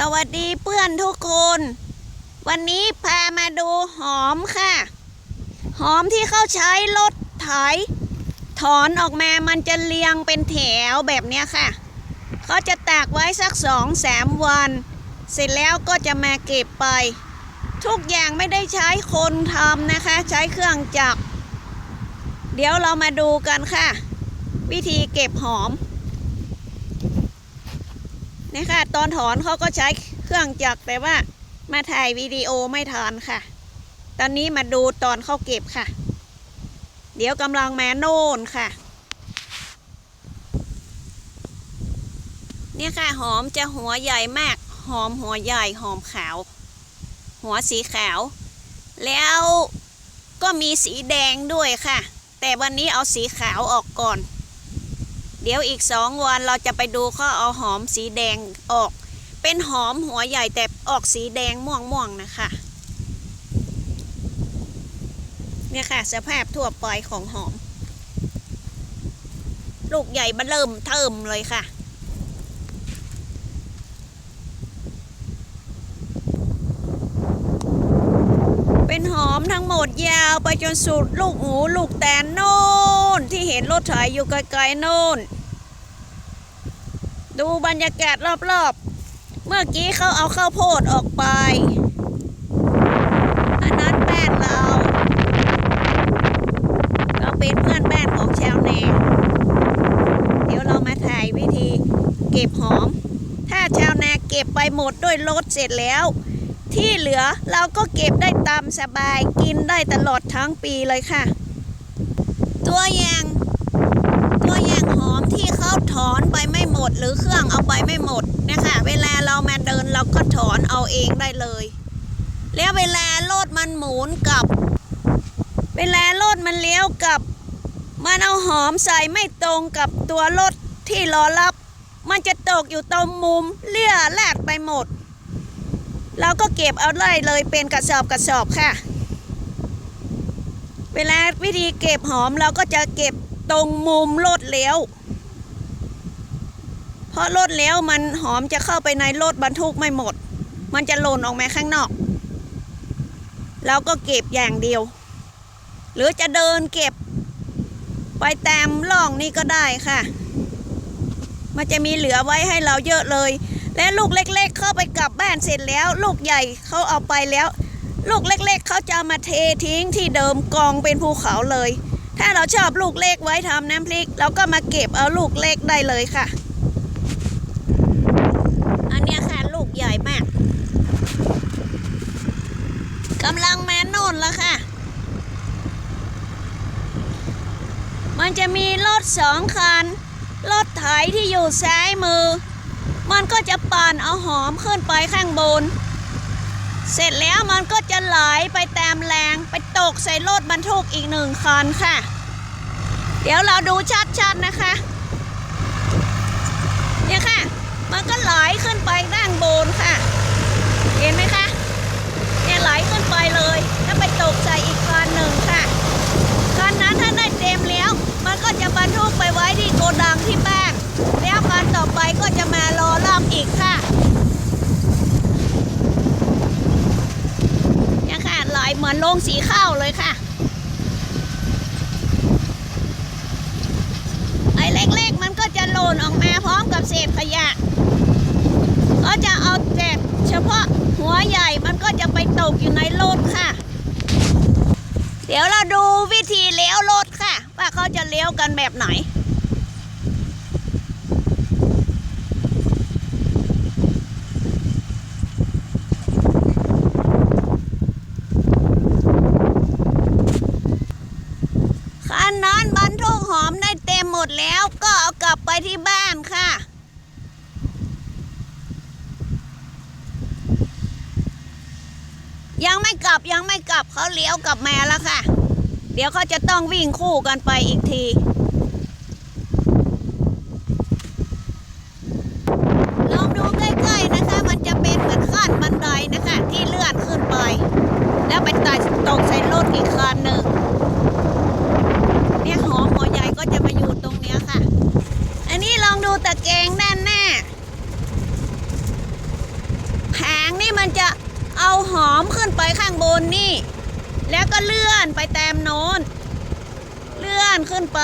สวัสดีเพื่อนทุกคน วันนี้พามาดูหอมค่ะ หอมที่เขาใช้รถไถถอนออกมามันจะเรียงเป็นแถวแบบนี้ค่ะ เขาจะตากไว้สักสองสามวัน เสร็จแล้วก็จะมาเก็บไป ทุกอย่างไม่ได้ใช้คนทำนะคะ ใช้เครื่องจักร เดี๋ยวเรามาดูกันค่ะ วิธีเก็บหอม นี่ค่ะ ตอนถอนเขาก็ใช้เครื่องจักรแต่ว่ามาถ่ายวิดีโอไม่ทันค่ะ ตอนนี้มาดูตอนเขาเก็บค่ะ เดี๋ยวกำลังแมโน่นค่ะ เนี่ยค่ะหอมจะหัวใหญ่มาก หอมหัวใหญ่หอมขาว หัวสีขาว แล้วก็มีสีแดงด้วยค่ะ แต่วันนี้เอาสีขาวออกก่อน เดี๋ยวอีกสองวันเราจะไปดูเขาเอาหอมสีแดงออก เป็นหอมหัวใหญ่แต่ออกสีแดงม่วงๆนะคะ เนี่ยค่ะสภาพทั่วไปของหอม ลูกใหญ่มาเริ่มเทิมเลยค่ะเป็นหอมทั้งหมดยาวไปจนสุดลูกหูลูกแตนโน่นที่เห็นรถไถอยู่ไกลๆโน่น ดูบรรยากาศรอบๆ เมื่อกี้เขาเอาข้าวโพดออกไป อันนั้นแป้นเราเราเป็นเพื่อนบ้นของชาวนาเดี๋ยวเรามาถ่ายวิธีเก็บหอม ถ้าชาวนาเก็บไปหมดด้วยรถเสร็จแล้ว ที่เหลือเราก็เก็บได้ตามสบายกินได้ตลอดทั้งปีเลยค่ะ ตัวอย่าง ตัวอย่างหอม ที่เขาถอนไปไม่หมดหรือเครื่องเอาไปไม่หมดเนะคะเวลาเรามาเดินเราก็ถอนเอาเองได้เลย แล้วเวลารถมันหมุนกลับ เวลารถมันเลี้ยวกลับ มันเอาหอมใส่ไม่ตรงกับตัวรถที่รอรับ มันจะตกอยู่ตรงมุมเลี่ยแลดไปหมดเราก็เก็บเอาได้เลยเป็นกระสอบกระสอบค่ะ เวลาวิธีเก็บหอมเราก็จะเก็บตรงมุมรถเลี้ยว เพราะรถเลี้ยวมันหอมจะเข้าไปในรถบรรทุกไม่หมด มันจะหล่นออกมาข้างนอกเราก็เก็บอย่างเดียว หรือจะเดินเก็บ ไปตามร่องนี่ก็ได้ค่ะ มันจะมีเหลือไว้ให้เราเยอะเลย และลูกเล็ก ๆ เข้าไปกลับบ้านเสร็จแล้ว ลูกใหญ่เขาเอาไปแล้ว ลูกเล็ก ๆเขาจะมาเททิ้งที่เดิมกองเป็นภูเขาเลย ถ้าเราชอบลูกเล็กไว้ทำน้ำพริก เราก็มาเก็บเอาลูกเล็กได้เลยค่ะ อันเนี้ยค่ะลูกใหญ่มากกำลังมาโน่นแล้วค่ะ มัน จะมีรถสองคัน รถไถที่อยู่ซ้ายมือ มันก็จะปั่นเอาหอมขึ้นไปข้างบน เสร็จแล้วมันก็จะไหลไปตามแรงไปตกใส่รถบรรทุกอีกหนึ่งคันค่ะ เดี๋ยวเราดูชัดๆนะคะ เนี่ยค่ะ มันก็ไหลขึ้นไปด้านบนค่ะ เห็นไหมคะ เนี่ยไหลขึ้นไปเลย แล้วไปตกใส่อีกคันหนึ่งค่ะ คันนั้นถ้าได้เต็มแล้ว มันก็จะบรรทุกไปไว้ที่โกดังที่บ้าน แล้วคันต่อไปก็จะมารอรับอีกค่ะเนี่ยค่ะไห ลงสีข้าวเลยค่ะ ไอ้เล็กๆมันก็จะหล่นออกมาพร้อมกับเศษขยะ ก็จะเอาแต่เฉพาะหัวใหญ่มันก็จะไปตกอยู่ในรถค่ะ เดี๋ยวเราดูวิธีเลี้ยวรถค่ะ ว่าเขาจะเลี้ยวกันแบบไหนันนั้นบรรทุกหอมได้เต็มหมดแล้วก็เอากลับไปที่บ้านค่ะยังไม่กลับยังไม่กลับเขาเลี้ยวกลับมาแล้วค่ะ เดี๋ยวเขาจะต้องวิ่งคู่กันไปอีกที ลองดูใกล้ๆนะคะ มันจะเป็นเหมือนขั้นบันไดนะคะ ที่เลื่อนขึ้นไป แล้วไปตัดตกใส่รถอีกคันหนึ่ง เนี่ยหอมหัวใหญ่ก็จะมาอยู่ตรงเนี้ยค่ะ อันนี้ลองดูตะแกรงด้านหน้า งนี่มันจะเอาห อนไปข้างบนนี่ แล้วก็เลื่อนไปแตมโน้น เลื่อนขึ้นไป